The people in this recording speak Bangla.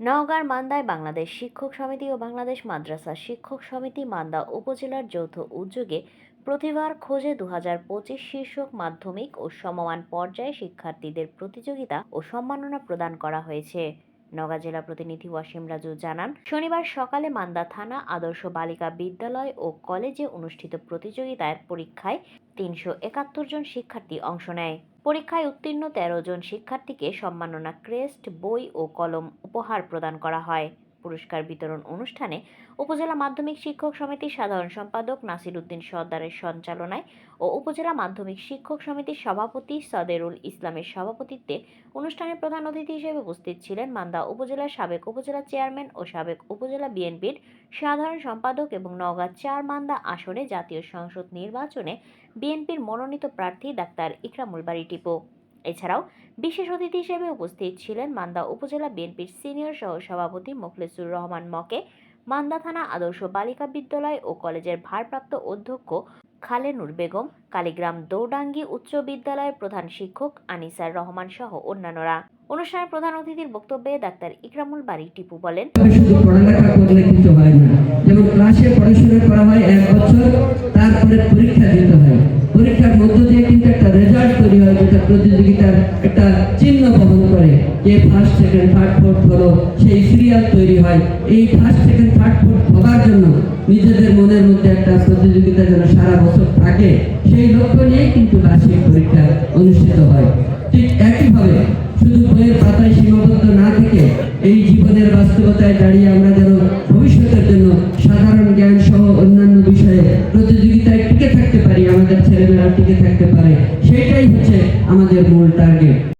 নওগাঁর মান্দায় বাংলাদেশ শিক্ষক সমিতি ও বাংলাদেশ মাদ্রাসা শিক্ষক সমিতি মান্দা উপজেলার যৌথ উদ্যোগে প্রতিভার খোঁজে দু পঁচিশ শীর্ষক মাধ্যমিক ও সমমান পর্যায়ে শিক্ষার্থীদের প্রতিযোগিতা ও সম্মাননা প্রদান করা হয়েছে। নওগাঁ জেলা প্রতিনিধি ওয়াসিম রাজু জানান, শনিবার সকালে মান্দা থানা আদর্শ বালিকা বিদ্যালয় ও কলেজে অনুষ্ঠিত প্রতিযোগিতার পরীক্ষায় তিনশো একাত্তর জন শিক্ষার্থী অংশ নেয়। পরীক্ষায় উত্তীর্ণ তেরো জন শিক্ষার্থীকে সম্মাননা ক্রেস্ট বই ও কলম উপহার প্রদান করা হয়। পুরস্কার বিতরণ অনুষ্ঠানে উপজেলা মাধ্যমিক শিক্ষক সমিতির সাধারণ সম্পাদক নাসির উদ্দিন সর্দারের সঞ্চালনায় ও উপজেলা মাধ্যমিক শিক্ষক সমিতির সভাপতি সদেরুল ইসলামের সভাপতিত্বে অনুষ্ঠানে প্রধান অতিথি হিসেবে উপস্থিত ছিলেন মান্দা উপজেলার সাবেক উপজেলা চেয়ারম্যান ও সাবেক উপজেলা বিএনপির সাধারণ সম্পাদক এবং নওগাঁ চার মান্দা আসনে জাতীয় সংসদ নির্বাচনে বিএনপির মনোনীত প্রার্থী ডাক্তার ইকরামুল বাড়ি টিপু। এছাড়াও বিশেষ অতিথি হিসেবে উপস্থিত ছিলেন মান্দা উপজেলা বিএনপির সিনিয়র সহ সভাপতি মোখলেসুর রহমান মকে, মান্দা থানা আদর্শ বালিকা বিদ্যালয় ও কলেজের ভারপ্রাপ্ত অধ্যক্ষ খালেনুর বেগম, কালীগ্রাম দৌডাঙ্গি উচ্চ বিদ্যালয়ের প্রধান শিক্ষক আনিসার রহমান সহ অন্যান্যরা। অনুষ্ঠানে প্রধান অতিথির বক্তব্যে ডাক্তার ইকরামুল বাড়ি টিপু বলেন শুধু পড়ালেখা করলে কিছু হয় না। যেমন ক্লাসে পড়াশোনা করা হয় এক বছর প্রতিযোগিতার একটা চিহ্ন বহন করে যে ফার্স্ট সেকেন্ড থার্ড ফোর্থ হলো, সেই সিরিয়াল তৈরি হয়। এই ফার্স্ট সেকেন্ড থার্ড ফোর্থ হওয়ার জন্য নিজেদের মনের মধ্যে একটা প্রতিযোগিতা যেন সারা বছর থাকে, সেই লক্ষ্য নিয়েই কিন্তু বার্ষিক পরীক্ষা অনুষ্ঠিত হয়। ঠিক একইভাবে শুধু বইয়ের পাতায় সীমাবদ্ধ না থেকে এই জীবনের বাস্তবতায় দাঁড়িয়ে আমরা যেন ভবিষ্যতের জন্য সাধারণ জ্ঞান সহ অন্যান্য বিষয়ে প্রতিযোগিতায় টিকে থাকতে টিকে থাকতে পারে। সেটাই হচ্ছে আমাদের মূল টার্গেট